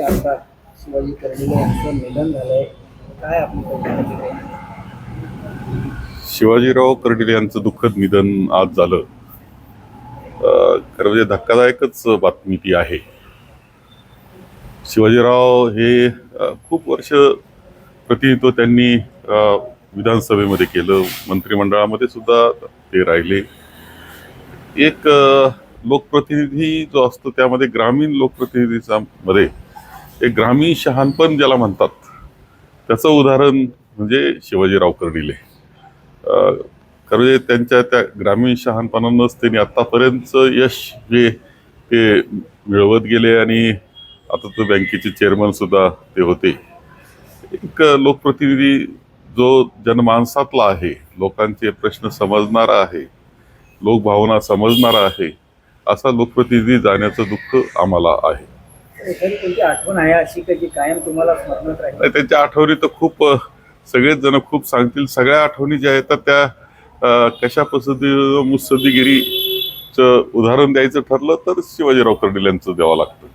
आमदार शिवाजी कर्डिले यांचं निधन झालंय. काय आपली शिवाजीराव कर्डिले यांचं दुःखद निधन आज झालं. खरं म्हणजे धक्कादायकच बातमी ती आहे. शिवाजीराव हे खूप वर्ष प्रतिनिधित्व त्यांनी विधानसभेमध्ये केलं. मंत्रिमंडळामध्ये सुद्धा ते राहिले. एक लोकप्रतिनिधी जो असतो त्यामध्ये ग्रामीण लोकप्रतिनिधीचा मध्ये एक ग्रामीण शहाणपण ज्याला म्हणतात. त्याचं उदाहरण म्हणजे शिवाजीराव कर्डिले. कारण त्यांच्या त्या ग्रामीण शहाणपणानंच त्यांनी आत्तापर्यंत यश जे ते मिळवत गेले आणि आता तो बँकेचे चेअरमनसुद्धा ते होते. एक लोकप्रतिनिधी जो जनमानसातला आहे लोकांचे प्रश्न समजणारा आहे लोकभावना समजणारा आहे असा लोकप्रतिनिधी जाण्याचं दुःख आम्हाला आहे. एखादी कोणती आठवण आहे अशी का जी कायम तुम्हाला स्मरणात राहील? नाही, त्यांच्या आठवणी तर खूप अ, सगळेच जण खूप सांगतील. सगळ्या आठवणी ज्या आहेत तर त्या अ, कशा पद्धती मुत्सद्दीगिरीचं उदाहरण द्यायचं ठरलं तर शिवाजीराव कर्डिल यांचं द्यावं लागतं.